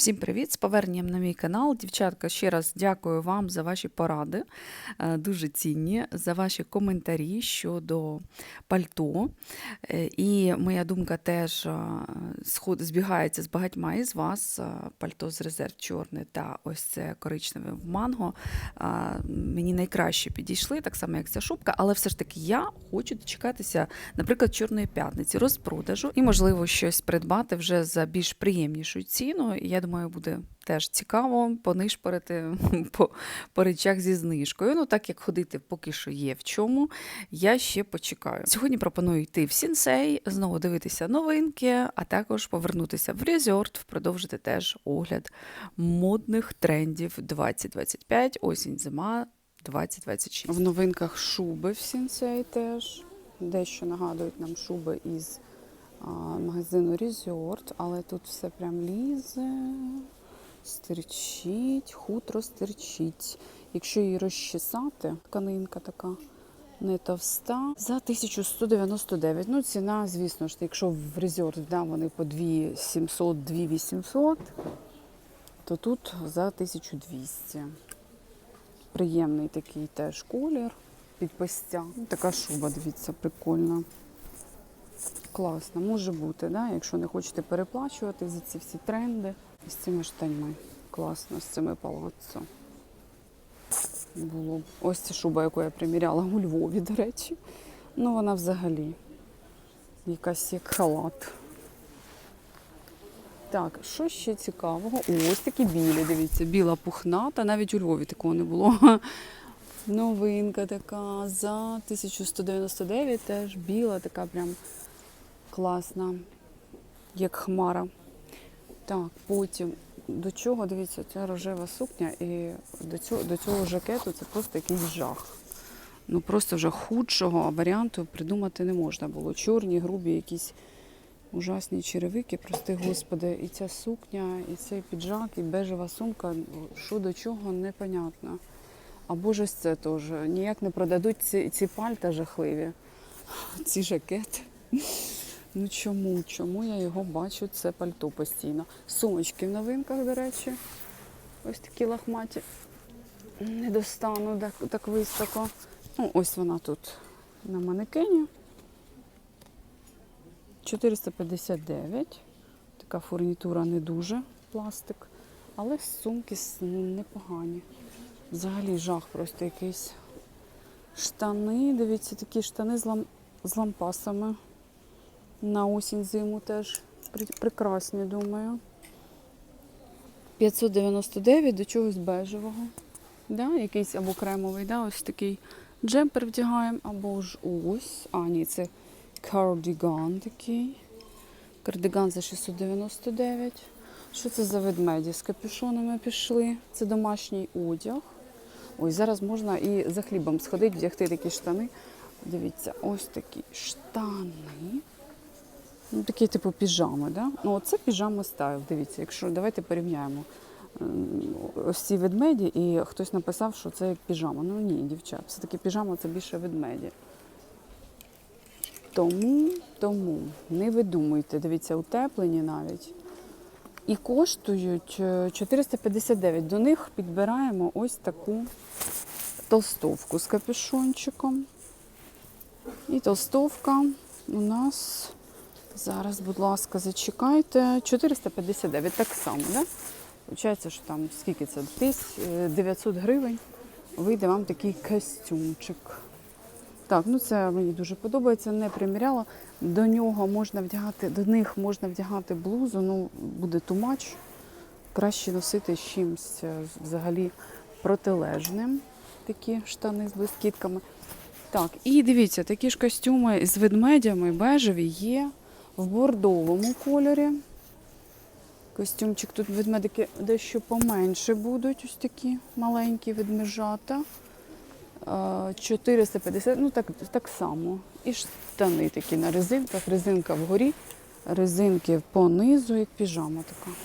Всім привіт! З поверненням на мій канал. Дівчатка, ще раз дякую вам за ваші поради, е, дуже цінні, за ваші коментарі щодо пальто. Е, І моя думка теж е, збігається з багатьма із вас. Пальто з резерв чорне та ось це коричневе в манго. Мені найкраще підійшли, так само як ця шубка, але все ж таки я хочу дочекатися, наприклад, чорної п'ятниці, розпродажу і, можливо, щось придбати вже за більш приємнішу ціну. Я думаю, буде теж цікаво понишпорити по, по речах зі знижкою. Ну, так як ходити поки що є в чому, я ще почекаю. Сьогодні пропоную йти в сінсей, знову дивитися новинки, а також повернутися в резорт, продовжити теж огляд модних трендів 2025, осінь, зима. 2026. В новинках шуби в сінсей теж. Дещо нагадують нам шуби із магазину Resort, але тут все прям лізе, стирчить, хутро стирчить. Якщо її розчесати, тканинка така не товста, за 1199. Ну, ціна, звісно ж, якщо в Resort да, вони по 2700, 2800, то тут за 1200. Приємний такий теж колір під постя. Ну, Така шуба, дивіться, прикольна. Класна, може бути, да? якщо не хочете переплачувати за ці всі тренди. З цими штаньми. Класно, з цими палаццо. Було. Ось ця шуба, яку я приміряла у Львові, до речі. Ну, вона взагалі якась як халат. Так, що ще цікавого? Ось такі білі, дивіться, біла пухната, навіть у Львові такого не було. Новинка така за 1199 теж біла, така прям класна, як хмара. Так, потім до чого, дивіться, ця рожева сукня і до цього, до цього жакету це просто якийсь жах. Ну просто вже худшого варіанту придумати не можна було. Чорні, грубі, якісь ужасні черевики, прости господи, і ця сукня, і цей піджак, і бежева сумка, що до чого, непонятно. Або ж ось це теж. Ніяк не продадуть ці, ці пальта жахливі, ці жакети. Ну чому? Чому я його бачу? Це пальто постійно. Сумочки в новинках, до речі. Ось такі лахматі. Не достану так, так високо. Ну, ось вона тут на манекені. 459. Така фурнітура не дуже пластик. Але сумки ну, непогані. Взагалі жах просто якийсь. Штани, дивіться, такі штани з, лам... з лампасами. На осінь зиму теж прекрасні, думаю. 599 до чогось бежевого. Да? Якийсь або кремовий, да? ось такий джемпер вдягаємо, або ж ось. А, ні, це кардіган такий. Кардиган за 699. Що це за ведмеді? З капюшонами пішли. Це домашній одяг. Ой, зараз можна і за хлібом сходити, вдягти такі штани. Дивіться, ось такі штани. Ну, такі типу піжами, да? Ну, оце піжами стайл. Дивіться, якщо давайте порівняємо. Ось ці ведмеді, і хтось написав, що це піжама. Ну ні, дівчат, все-таки піжама це більше ведмеді. Тому, тому не видумуйте, дивіться, утеплені навіть. І коштують е, 459. До них підбираємо ось таку толстовку з капюшончиком. І толстовка у нас зараз, будь ласка, зачекайте. 459, так само, да? Получається, що там скільки це? Десь е, 900 гривень. Вийде вам такий костюмчик. Так, ну це мені дуже подобається, не приміряла. До нього можна вдягати, до них можна вдягати блузу, ну буде тумач. Краще носити з чимось е, взагалі протилежним. Такі штани з блискітками. Так, і дивіться, такі ж костюми з ведмедями бежеві є в бордовому кольорі. Костюмчик тут ведмедики дещо поменше будуть, ось такі маленькі ведмежата. Е, 450, ну так, так само. І штани такі на резинках, резинка вгорі, резинки понизу, як піжама така.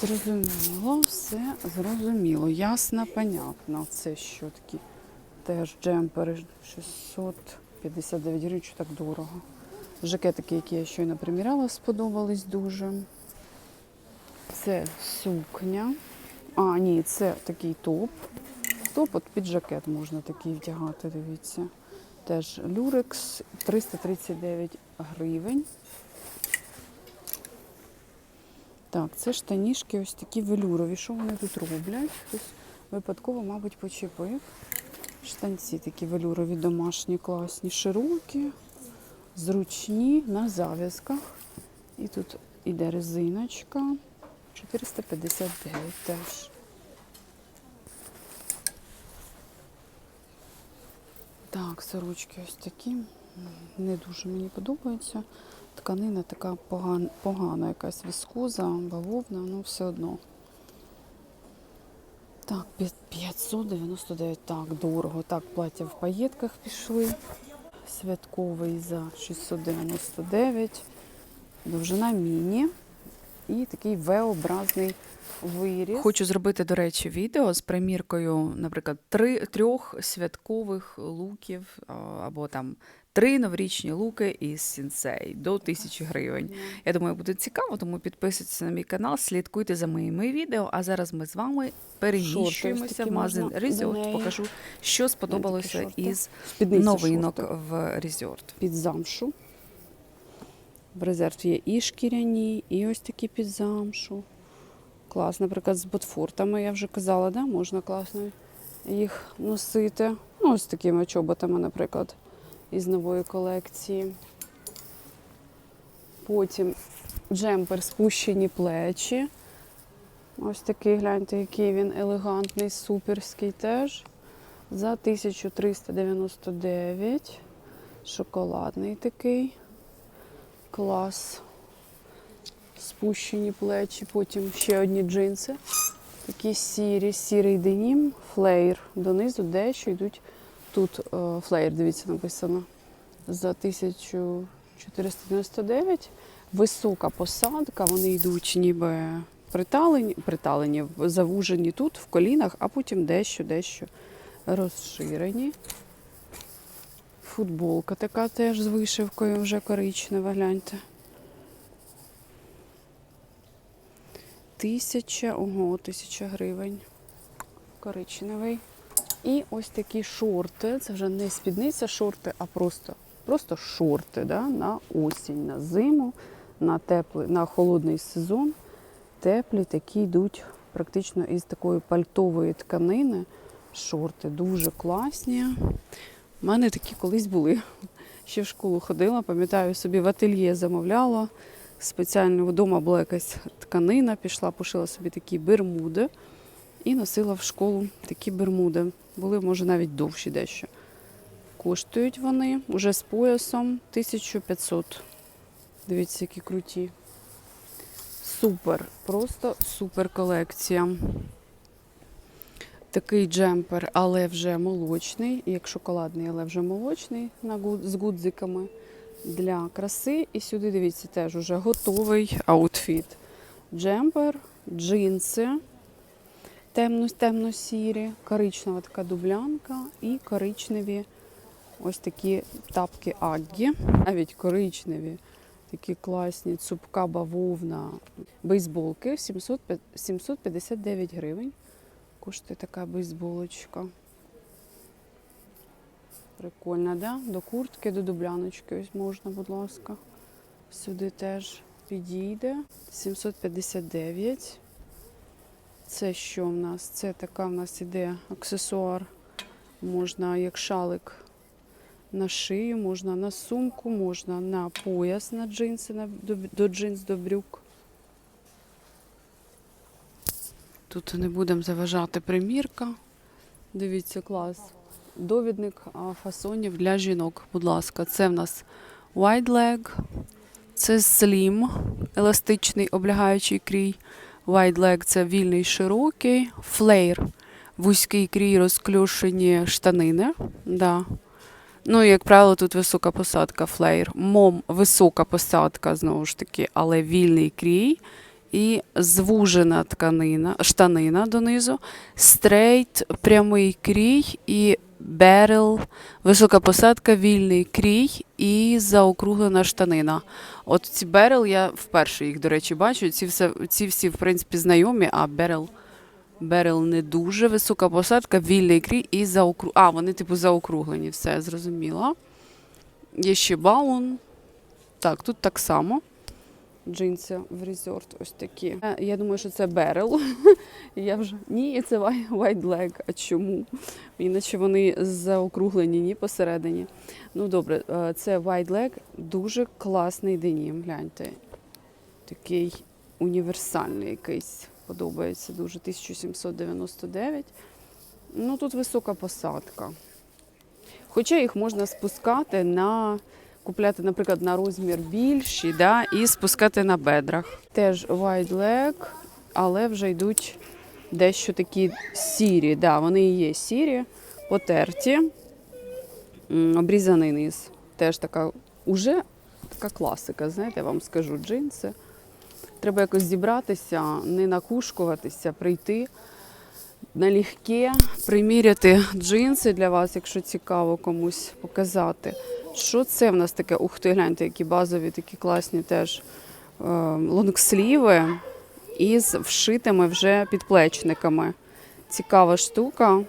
Зрозуміло, все зрозуміло. Ясно, понятно. Це що такі теж джемпери 659 гривень, що так дорого. Жакетики, які я щойно приміряла, сподобались дуже. Це сукня. А, ні, це такий топ. Топ, от під жакет можна такий вдягати, дивіться. Теж люрекс 339 гривень. Так, це штанішки ось такі велюрові. Що вони тут роблять? Хтось випадково, мабуть, почепив. Штанці такі велюрові, домашні, класні, широкі, зручні, на зав'язках. І тут іде резиночка. 459 теж. Так, сорочки ось такі. Не дуже мені подобаються. Тканина така погана, погана якась віскоза, бавовна, ну все одно. Так, 599, так, дорого. Так, плаття в паєтках пішли. Святковий за 699. Довжина міні. І такий V-образний виріз. Хочу зробити, до речі, відео з приміркою, наприклад, три, трьох святкових луків або там три новорічні луки із сінсей до тисячі гривень. Я думаю, буде цікаво, тому підписуйтесь на мій канал, слідкуйте за моїми відео. А зараз ми з вами переміщуємося в магазин Resort. неї. Покажу, що сподобалося із новинок в Resort. під замшу. В резерв є і шкіряні, і ось такі під замшу. Клас, наприклад, з ботфортами, я вже казала, да? можна класно їх носити. Ну, ось такими чоботами, наприклад, із нової колекції. Потім джемпер спущені плечі. Ось такий, гляньте, який він елегантний, суперський теж. За 1399. Шоколадний такий. Клас. Спущені плечі, потім ще одні джинси. Такі сірі, сірий денім, флеєр. Донизу дещо йдуть. Тут е, флеєр, дивіться, написано. За 1499. Висока посадка, вони йдуть ніби приталені, приталені, завужені тут, в колінах, а потім дещо-дещо розширені. Футболка така теж з вишивкою, вже коричнева, гляньте. Тисяча, ого, тисяча гривень. Коричневий. І ось такі шорти. Це вже не спідниця шорти, а просто, просто шорти да? на осінь, на зиму, на теплий, на холодний сезон. Теплі такі йдуть практично із такої пальтової тканини. Шорти дуже класні. У мене такі колись були. Ще в школу ходила, пам'ятаю, собі в ательє замовляла. Спеціально вдома була якась тканина, пішла, пошила собі такі бермуди і носила в школу такі бермуди. Були, може, навіть довші дещо. Коштують вони вже з поясом 1500. Дивіться, які круті. Супер, просто супер колекція. Такий джемпер, але вже молочний, як шоколадний, але вже молочний з гудзиками для краси. І сюди, дивіться, теж уже готовий аутфіт. Джемпер, джинси темно-сірі, коричнева така дублянка і коричневі ось такі тапки Аггі, навіть коричневі, такі класні, цупка бавовна, бейсболки 700, 759 гривень. Коштує така бейсболочка. Прикольно, да? До куртки, до дубляночки ось можна, будь ласка. Сюди теж підійде. 759. Це що в нас? Це така в нас іде аксесуар. Можна як шалик на шию, можна на сумку, можна на пояс на джинси, на, до, до джинс, до брюк. Тут не будемо заважати примірка. Дивіться, клас. Довідник фасонів для жінок. Будь ласка, це в нас wide leg, це slim, еластичний облягаючий крій. Wide leg – це вільний широкий, флеєр, вузький крій, розкльошені штанини. Да. Ну, як правило, тут висока посадка флеєр. Мом висока посадка, знову ж таки, але вільний крій. І звужена тканина, штанина донизу, стрейт, прямий крій і берел, висока посадка, вільний крій і заокруглена штанина. От ці берел, я вперше їх, до речі, бачу. Ці, все, ці всі, в принципі, знайомі, а берел, берел не дуже. Висока посадка, вільний крій і заокруглені. А, вони, типу, заокруглені, все, я зрозуміла. Є ще баун. Так, тут так само. Джинси в резорт ось такі. Е, Я думаю, що це берел. Я вже ні, це white leg. А чому? Іначе вони заокруглені ні посередині. Ну добре, е, це white leg, дуже класний денім. Гляньте. Такий універсальний якийсь. Подобається дуже 1799. Ну тут висока посадка. Хоча їх можна спускати на купляти, наприклад, на розмір більші, да, і спускати на бедрах. Теж white leg, але вже йдуть дещо такі сірі. Да, вони і є сірі, потерті, обрізаний низ. Теж така, уже така класика, знаєте, я вам скажу, джинси. Треба якось зібратися, не накушкуватися, прийти налегке, приміряти джинси для вас, якщо цікаво комусь показати. Що це в нас таке? Ух ти, гляньте, які базові, такі класні теж е, лонгсліви із вшитими вже підплечниками. Цікава штука.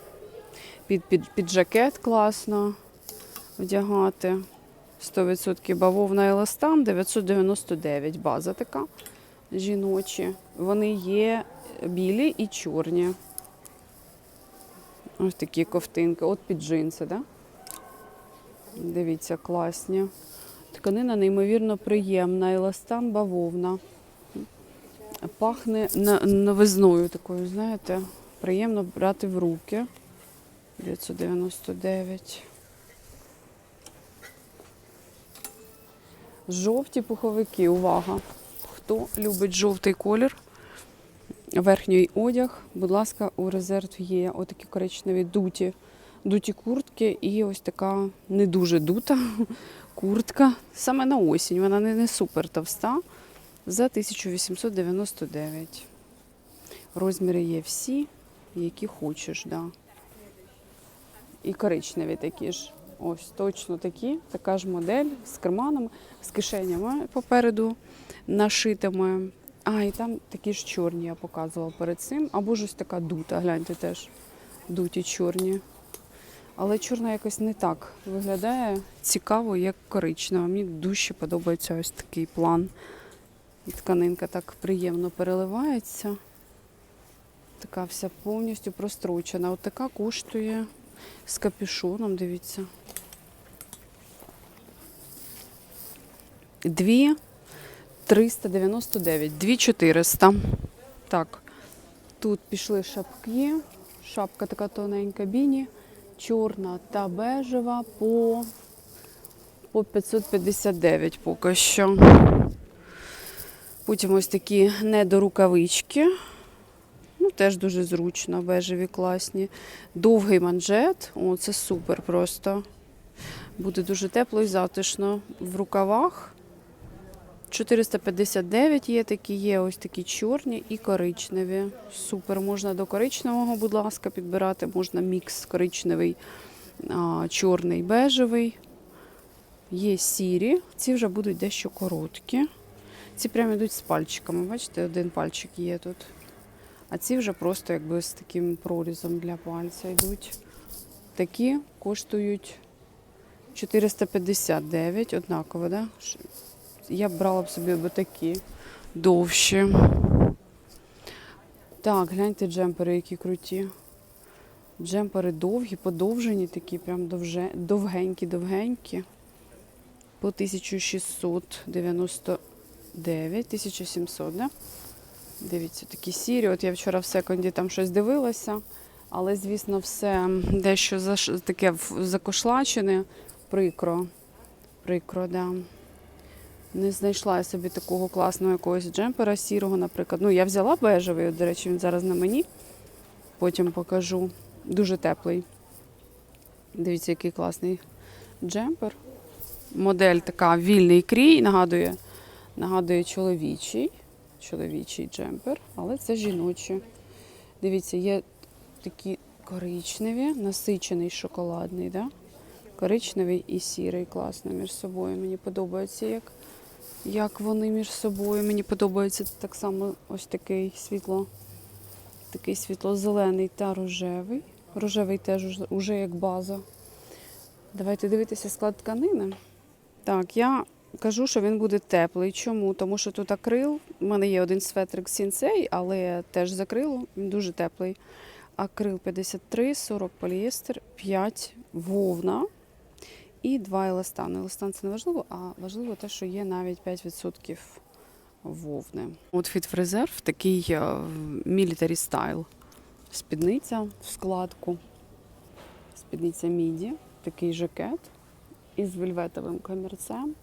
Під, під, під жакет класно вдягати. 100% бавовна еластан, 999 база така жіночі. Вони є білі і чорні. Ось такі ковтинки. От під джинси, да? Дивіться, класні. Тканина неймовірно приємна. Еластан бавовна. Пахне новизною такою, знаєте. Приємно брати в руки. 999. Жовті пуховики, увага. Хто любить жовтий колір? Верхній одяг, будь ласка, у резерв є отакі коричневі дуті, дуті куртки і ось така не дуже дута куртка. Саме на осінь. Вона не, не супер товста за 1899. Розміри є всі, які хочеш, да. І коричневі такі ж. Ось точно такі, така ж модель з карманами, з кишенями попереду нашитими. А, і там такі ж чорні я показувала перед цим. Або ж ось така дута, гляньте теж. Дуті чорні. Але чорна якось не так виглядає цікаво, як коричнева. Мені дуже подобається ось такий план. І тканинка так приємно переливається. Така вся повністю прострочена. От така коштує з капюшоном, дивіться. Дві 399, 2400. Так, тут пішли шапки. Шапка така тоненька біні, чорна та бежева по, по 559 поки що. Потім ось такі недорукавички. Ну, теж дуже зручно, бежеві класні. Довгий манжет. О, це супер просто. Буде дуже тепло і затишно в рукавах. 459 є такі, є ось такі чорні і коричневі. Супер. Можна до коричневого, будь ласка, підбирати. Можна мікс коричневий, чорний, бежевий. Є сірі. Ці вже будуть дещо короткі. Ці прямо йдуть з пальчиками. Бачите, один пальчик є тут. А ці вже просто якби з таким прорізом для пальця йдуть. Такі коштують 459, однаково, да? Я б брала б собі такі довші. Так, гляньте джемпери, які круті. Джемпери довгі, подовжені, такі прям довже, довгенькі, довгенькі. По 1699, 1700, да? Дивіться, такі сірі. От я вчора в секонді там щось дивилася, але, звісно, все дещо заш... таке закошлачене. Прикро. Прикро, да. Не знайшла я собі такого класного якогось джемпера сірого, наприклад. Ну, я взяла бежевий, до речі, він зараз на мені. Потім покажу. Дуже теплий. Дивіться, який класний джемпер. Модель така вільний крій, нагадує, нагадує чоловічий. Чоловічий джемпер, але це жіночий. Дивіться, є такі коричневі, насичений шоколадний, да? коричневий і сірий класно між собою. Мені подобається, як, як вони між собою. Мені подобається так само ось такий світло, такий світло-зелений та рожевий. Рожевий теж уже- як база. Давайте дивитися склад тканини. Так, я кажу, що він буде теплий. Чому? Тому що тут акрил. У мене є один светрик сінцей, але теж з акрилу. Він дуже теплий. Акрил 53, 40 полієстер, 5 вовна і 2 еластан. Еластан це не важливо, а важливо те, що є навіть 5% вовни. Outfit в резерв такий мілітарі стайл. Спідниця в складку. Спідниця міді, такий жакет із вельветовим комірцем.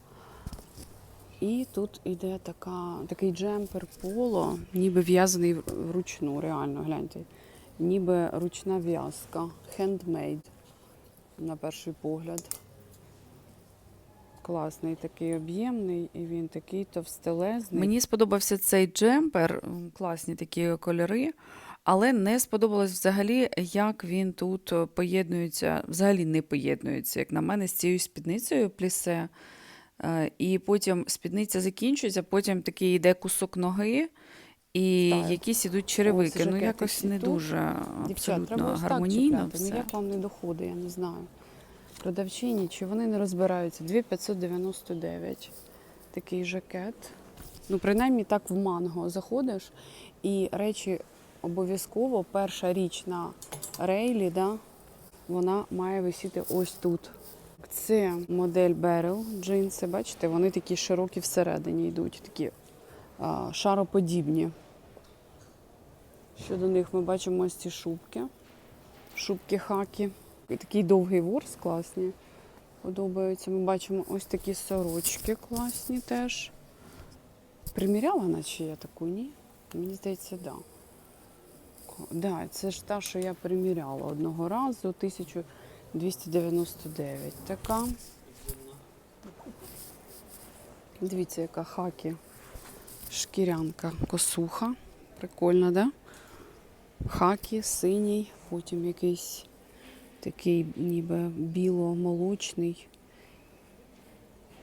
І тут іде така, такий джемпер поло, ніби в'язаний вручну, реально, гляньте. Ніби ручна в'язка, хендмейд, на перший погляд. Класний, такий об'ємний, і він такий товстелезний. Мені сподобався цей джемпер, класні такі кольори, але не сподобалось взагалі, як він тут поєднується, взагалі не поєднується, як на мене, з цією спідницею плісе. Е, І потім спідниця закінчується, потім такий йде кусок ноги, і Так. якісь ідуть черевики. Ну, якось не тут. дуже Дівчат, абсолютно ось гармонійно. чіпляти. Ну, як вам не доходить, я не знаю. Продавчині, чи вони не розбираються. 2599 такий жакет. Ну, принаймні так в манго заходиш. І речі обов'язково перша річ на рейлі, да, вона має висіти ось тут. Це модель Beryl джинси, бачите, вони такі широкі всередині йдуть, такі а, шароподібні. Щодо них ми бачимо ось ці шубки. Шубки хакі. І такий довгий ворс класні. Подобаються. Ми бачимо ось такі сорочки класні теж. Приміряла, наче я таку, ні? Мені здається, так. Да. Да, це ж та, що я приміряла одного разу, 1299 така. Дивіться, яка хакі шкірянка косуха. Прикольно, да? Хакі, синій, потім якийсь такий ніби біло-молочний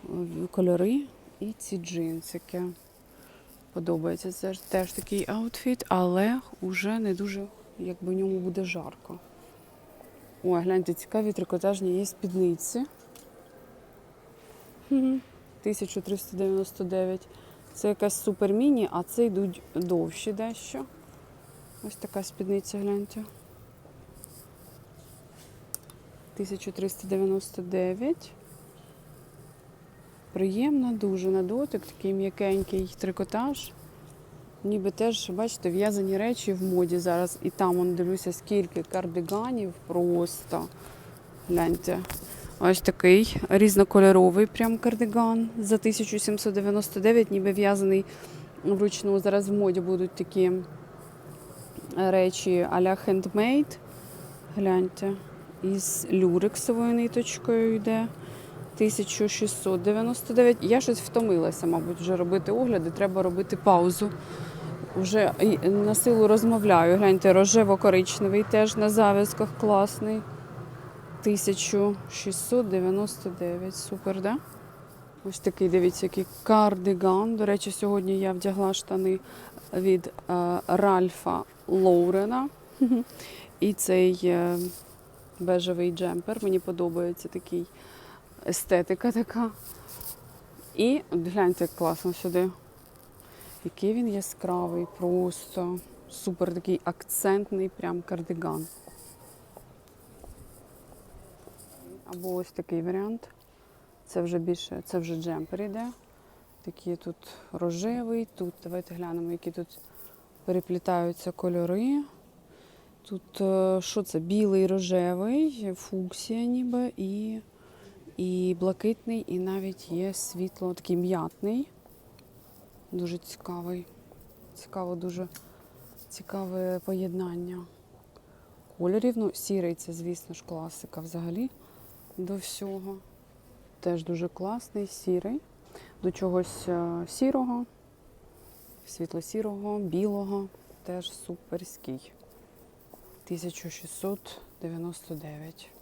е, кольори. І ці джинсики. Подобається. Це ж теж такий аутфіт, але вже не дуже, якби в ньому буде жарко. Ой, гляньте, цікаві трикотажні є спідниці. 1399. Це якась супер міні, а це йдуть довші дещо. Ось така спідниця, гляньте. 1399. Приємна дуже на дотик, такий м'якенький трикотаж. Ніби теж, бачите, в'язані речі в моді зараз. І там он дивлюся, скільки кардиганів просто. Гляньте. Ось такий різнокольоровий прям кардиган за 1799, ніби в'язаний вручну. Зараз в моді будуть такі речі а-ля хендмейд. Гляньте. Із люрексовою ниточкою йде. 1699. Я щось втомилася, мабуть, вже робити огляди. Треба робити паузу. Вже на силу розмовляю. Гляньте, рожево-коричневий теж на зав'язках класний. 1699. Супер, да? Ось такий, дивіться, який кардиган. До речі, сьогодні я вдягла штани від е, Ральфа Лоурена. І цей е, бежевий джемпер. Мені подобається такий естетика така. І гляньте, як класно сюди. Який він яскравий, просто супер такий акцентний прям кардиган. Або ось такий варіант. Це вже більше, це вже джемпер іде. Такий тут рожевий, тут давайте глянемо, які тут переплітаються кольори. Тут е, що це? Білий, рожевий, фуксія ніби і, і блакитний, і навіть є світло, такий м'ятний. Дуже цікавий. Цікаво, дуже цікаве поєднання кольорів. Ну, сірий це, звісно ж, класика взагалі до всього. Теж дуже класний, сірий. До чогось е, сірого, світло-сірого, білого, теж суперський. 1699.